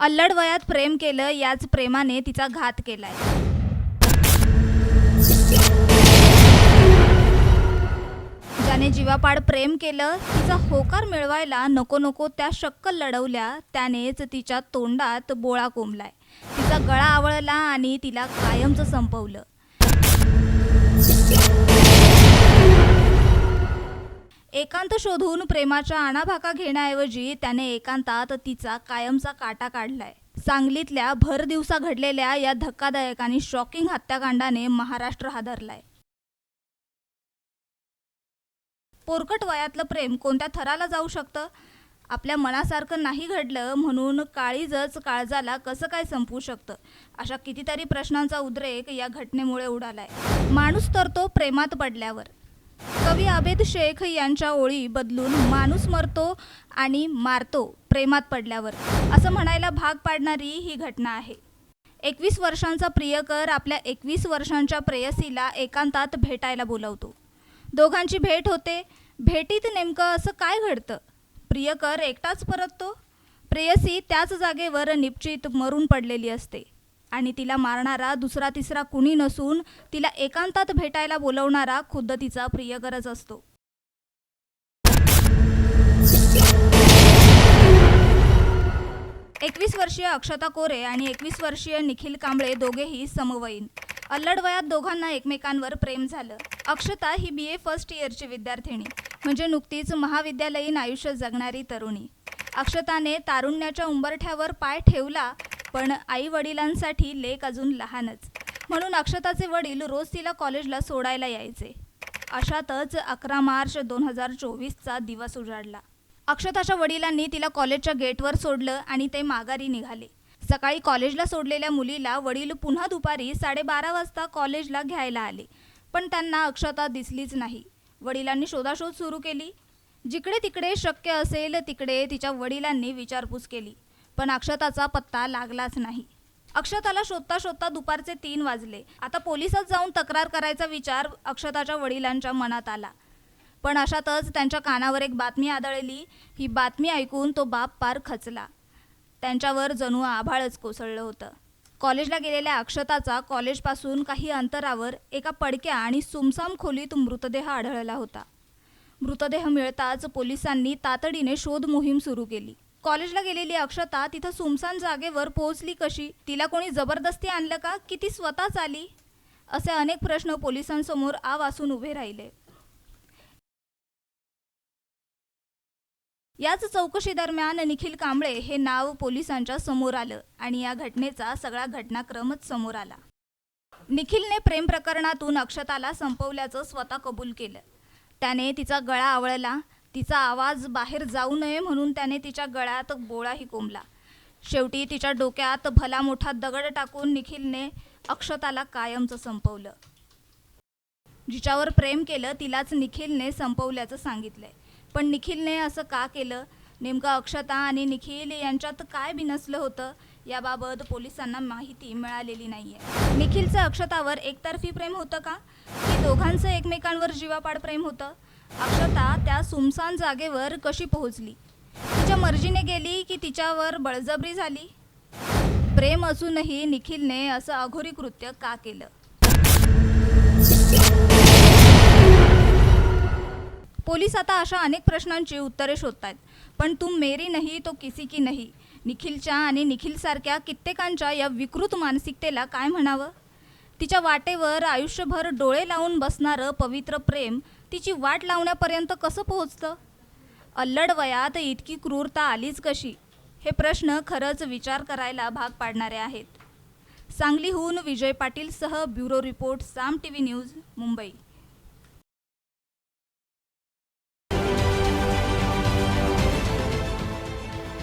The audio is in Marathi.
अल्लड वयात प्रेम केलं याच प्रेमाने तिचा घात केलाय. ज्याने जीवापाड प्रेम केलं तिचा होकार मिळवायला नको नको त्या शक्कल लढवल्या त्यानेच तिच्या तोंडात बोळा कोंबलाय. तिचा गळा आवळला आणि तिला कायमचं संपवलं. एकांत शोधून प्रेमाच्या आणाभाका घेण्याऐवजी त्याने एकांतात तिचा कायमचा काटा काढलाय. सांगलीतल्या भर दिवसा घडलेल्या या धक्कादायक आणि शॉकिंग हत्याकांडाने महाराष्ट्र हादरलाय. पोरकट वयातलं प्रेम कोणत्या थराला जाऊ शकतं? आपल्या मनासारखं नाही घडलं म्हणून काळीजच काळजाला कसं काय संपवू शकतं? अशा कितीतरी प्रश्नांचा उद्रेक या घटनेमुळे उडालाय. माणूस तर तो प्रेमात पडल्यावर. कवी आबेद शेख यांच्या ओळी बदलून माणूस मरतो आणि मारतो प्रेमात पडल्यावर. असं म्हणायला भाग पाडणारी ही घटना आहे. एकवीस वर्षांचा प्रियकर आपल्या एकवीस वर्षांच्या प्रेयसीला एकांतात भेटायला बोलवतो. दोघांची भेट होते. भेटीत नेमकं असं काय घडतं? प्रियकर एकटाच परततो? प्रेयसी त्याच जागेवर निश्चित मरून पडलेली असते. आणि तिला मारणारा दुसरा तिसरा कुणी नसून तिला एकांतात भेटायला बोलवणारा खुद्द तिचा प्रियकरच असतो. एकवीस वर्षीय अक्षता कोरे आणि एकवीस वर्षीय निखिल कांबळे दोघेही समवयीन. अल्लड वयात दोघांना एकमेकांवर प्रेम झालं. अक्षता ही बी ए फर्स्ट इयरची विद्यार्थिनी म्हणजे नुकतीच महाविद्यालयीन आयुष्य जगणारी तरुणी. अक्षताने तारुण्याच्या उंबरठ्यावर पाय ठेवला पण आई वडिलांसाठी लेक अजून लहानच. म्हणून अक्षताचे वडील रोज तिला कॉलेजला सोडायला यायचे. अशातच अकरा मार्च दोन हजार चोवीसचा दिवस उजाडला. अक्षताच्या वडिलांनी तिला कॉलेजच्या गेटवर सोडलं आणि ते माघारी निघाले. सकाळी कॉलेजला सोडलेल्या मुलीला वडील पुन्हा दुपारी साडेबारा वाजता कॉलेजला घ्यायला आले. पण त्यांना अक्षता दिसलीच नाही. वडिलांनी शोधाशोध सुरू केली. जिकडे तिकडे शक्य असेल तिकडे तिच्या वडिलांनी विचारपूस केली. पण अक्षताचा पत्ता लागलाच नाही. अक्षताला शोधता शोधता दुपारचे तीन वाजले. आता पोलिसात जाऊन तक्रार करायचा विचार अक्षताच्या वडिलांच्या मनात आला. पण अशातच त्यांच्या कानावर एक बातमी आदळली. ही बातमी ऐकून तो बाप पार खचला. त्यांच्यावर जणू आभाळच कोसळलं होतं. कॉलेजला गेलेल्या अक्षताचा कॉलेजपासून काही अंतरावर एका पडक्या आणि सुमसाम खोलीत मृतदेह आढळला होता. मृतदेह मिळताच पोलिसांनी तातडीने शोध मोहीम सुरू केली. कॉलेजला गेलेली अक्षता तिथं सुमसान जागेवर पोहोचली कशी? तिला कोणी जबरदस्ती आणलं का? की ती स्वतःच आली? असे अनेक प्रश्न पोलिसांसमोर आ वासून उभे राहिले. याच चौकशी दरम्यान निखिल कांबळे हे नाव पोलिसांच्या समोर आलं आणि या घटनेचा सगळा घटनाक्रमच समोर आला. निखिलने प्रेम प्रकरणातून अक्षताला संपवल्याचं स्वतः कबूल केलं. त्याने तिचा गळा आवळला तिचा आवाज बाहेर जाऊ नये म्हणून त्याने तिच्या गळ्यात बोळाही कोंबला. शेवटी तिच्या डोक्यात भला मोठा दगड टाकून निखिलने अक्षताला कायमचं संपवलं. जिच्यावर प्रेम केलं तिलाच निखिलने संपवल्याचं सांगितलंय. पण निखिलने असं का केलं? नेमकं अक्षता आणि निखिल यांच्यात काय बिनसलं होतं? याबाबत पोलिसांना माहिती मिळालेली नाही आहे निखिलचं अक्षतावर एकतर्फी प्रेम होतं का? की दोघांचं एकमेकांवर जीवापाड प्रेम होतं? अक्षता त्या सुमसान जागेवर कशी पोहोचली? तिच्या मर्जीने गेली की तिच्यावर बळजबरी झाली? प्रेम असूनही निखिलने असं अघोरी कृत्य का केलं? पोलीस आता अशा अनेक प्रश्नांची उत्तरे शोधतायत पण तुम मेरी नाही तो किसी की नाही. निखिलच्या आणि निखिलसारख्या कित्येकांच्या या विकृत मानसिकतेला काय म्हणावं? तिच्या वाटेवर आयुष्यभर डोळे लावून बसणारं पवित्र प्रेम तिची वाट लावण्यापर्यंत कसं पोहोचतं? अल्लड वयात इतकी क्रूरता आलीच कशी? हे प्रश्न खरंच विचार करायला भाग पाडणारे आहेत. सांगलीहून Vijay पाटीलसह bureau report Saam T V news Mumbai.